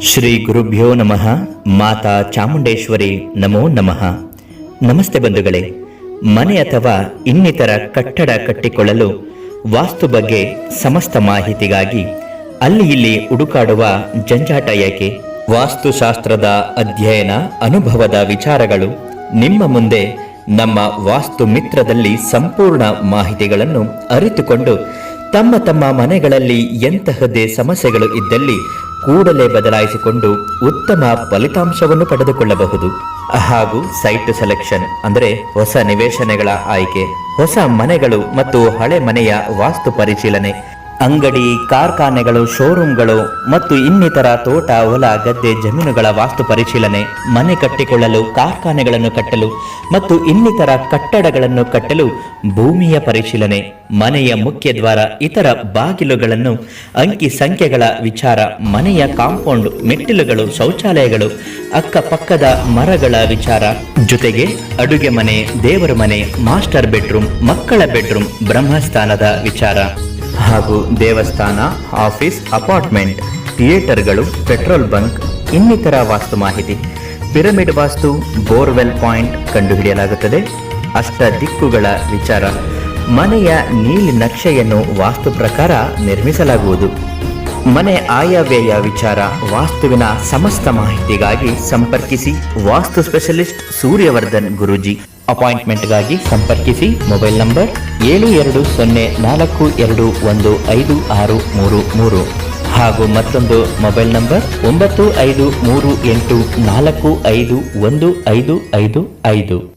ಶ್ರೀ ಗುರುಭ್ಯೋ ನಮಃ. ಮಾತಾ ಚಾಮುಂಡೇಶ್ವರಿ ನಮೋ ನಮಃ. ನಮಸ್ತೆ ಬಂಧುಗಳೇ. ಮನೆ ಅಥವಾ ಇನ್ನಿತರ ಕಟ್ಟಡ ಕಟ್ಟಿಕೊಳ್ಳಲು ವಾಸ್ತು ಬಗ್ಗೆ ಸಮಸ್ತ ಮಾಹಿತಿಗಾಗಿ ಅಲ್ಲಿ ಇಲ್ಲಿ ಹುಡುಕಾಡುವ ಜಂಜಾಟ ಯಾಕೆ? ವಾಸ್ತುಶಾಸ್ತ್ರದ ಅಧ್ಯಯನ ಅನುಭವದ ವಿಚಾರಗಳು ನಿಮ್ಮ ಮುಂದೆ ನಮ್ಮ ವಾಸ್ತು ಮಿತ್ರದಲ್ಲಿ ಸಂಪೂರ್ಣ ಮಾಹಿತಿಗಳನ್ನು ಅರಿತುಕೊಂಡು ತಮ್ಮ ತಮ್ಮ ಮನೆಗಳಲ್ಲಿ ಎಂತಹದ್ದೇ ಸಮಸ್ಯೆಗಳು ಇದ್ದಲ್ಲಿ ಕೂಡಲೇ ಬದಲಾಯಿಸಿಕೊಂಡು ಉತ್ತಮ ಫಲಿತಾಂಶವನ್ನು ಪಡೆದುಕೊಳ್ಳಬಹುದು. ಹಾಗೂ ಸೈಟ್ ಸೆಲೆಕ್ಷನ್ ಅಂದರೆ ಹೊಸ ನಿವೇಶನಗಳ ಆಯ್ಕೆ, ಹೊಸ ಮನೆಗಳು ಮತ್ತು ಹಳೆ ಮನೆಯ ವಾಸ್ತು ಪರಿಶೀಲನೆ. ಅಂಗಡಿ, ಕಾರ್ಖಾನೆಗಳು ಶೋರೂಮ್ಗಳು ಮತ್ತು ಇನ್ನಿತರ ತೋಟ, ಹೊಲ, ಗದ್ದೆ, ಜಮೀನುಗಳ ವಾಸ್ತು ಪರಿಶೀಲನೆ, ಮನೆ ಕಟ್ಟಿಕೊಳ್ಳಲು, ಕಾರ್ಖಾನೆಗಳನ್ನು ಕಟ್ಟಲು ಮತ್ತು ಇನ್ನಿತರ ಕಟ್ಟಡಗಳನ್ನು ಕಟ್ಟಲು ಭೂಮಿಯ ಪರಿಶೀಲನೆ, ಮನೆಯ ಮುಖ್ಯ ದ್ವಾರ, ಇತರ ಬಾಗಿಲುಗಳನ್ನು, ಅಂಕಿ ಸಂಖ್ಯೆಗಳ ವಿಚಾರ, ಮನೆಯ ಕಾಂಪೌಂಡ್, ಮೆಟ್ಟಿಲುಗಳು, ಶೌಚಾಲಯಗಳು, ಅಕ್ಕಪಕ್ಕದ ಮರಗಳ ವಿಚಾರ, ಜೊತೆಗೆ ಅಡುಗೆ ಮನೆ, ದೇವರ ಮನೆ, ಮಾಸ್ಟರ್ ಬೆಡ್ರೂಮ್, ಮಕ್ಕಳ ಬೆಡ್ರೂಮ್, ಬ್ರಹ್ಮಸ್ಥಾನದ ವಿಚಾರ. ಹಾಗೂ ದೇವಸ್ಥಾನ, ಆಫೀಸ್, ಅಪಾರ್ಟ್ಮೆಂಟ್, ಥಿಯೇಟರ್ಗಳು, ಪೆಟ್ರೋಲ್ ಬಂಕ್, ಇನ್ನಿತರ ವಾಸ್ತು ಮಾಹಿತಿ. ಪಿರಮಿಡ್ ವಾಸ್ತು, ಬೋರ್ವೆಲ್ ಪಾಯಿಂಟ್ ಕಂಡುಹಿಡಿಯಲಾಗುತ್ತದೆ. ಅಷ್ಟ ದಿಕ್ಕುಗಳ ವಿಚಾರ. ಮನೆಯ ನೀಲಿ ನಕ್ಷೆಯನ್ನು ವಾಸ್ತು ಪ್ರಕಾರ ನಿರ್ಮಿಸಲಾಗುವುದು. ಮನೆ ಆಯವ್ಯಯ ವಿಚಾರ. ವಾಸ್ತುವಿನ ಸಮಸ್ತ ಮಾಹಿತಿಗಾಗಿ ಸಂಪರ್ಕಿಸಿ ವಾಸ್ತು ಸ್ಪೆಷಲಿಸ್ಟ್ ಸೂರ್ಯವರ್ಧನ್ ಗುರೂಜಿ. ಅಪಾಯಿಂಟ್ಮೆಂಟ್ಗಾಗಿ ಸಂಪರ್ಕಿಸಿ ಮೊಬೈಲ್ ನಂಬರ್ ಏಳು ಎರಡು ಸೊನ್ನೆ ನಾಲ್ಕು ಎರಡು ಒಂದು ಐದು ಆರು ಮೂರು ಮೂರು. ಹಾಗೂ ಮತ್ತೊಂದು ಮೊಬೈಲ್ ನಂಬರ್ ಒಂಬತ್ತು ಐದು ಮೂರು ಎಂಟು ನಾಲ್ಕು ಐದು ಒಂದು ಐದು ಐದು ಐದು.